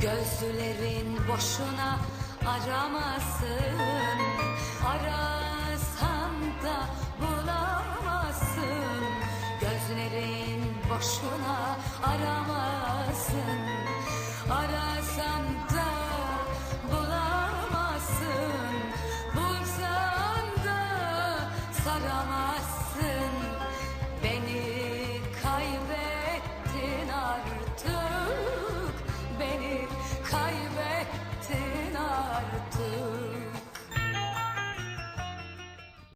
Gözlerin boşuna aramasın Arasan da bulamazsın. Gözlerin boşuna aramasın Arasan da bulamazsın. Bulsan da saramazsın.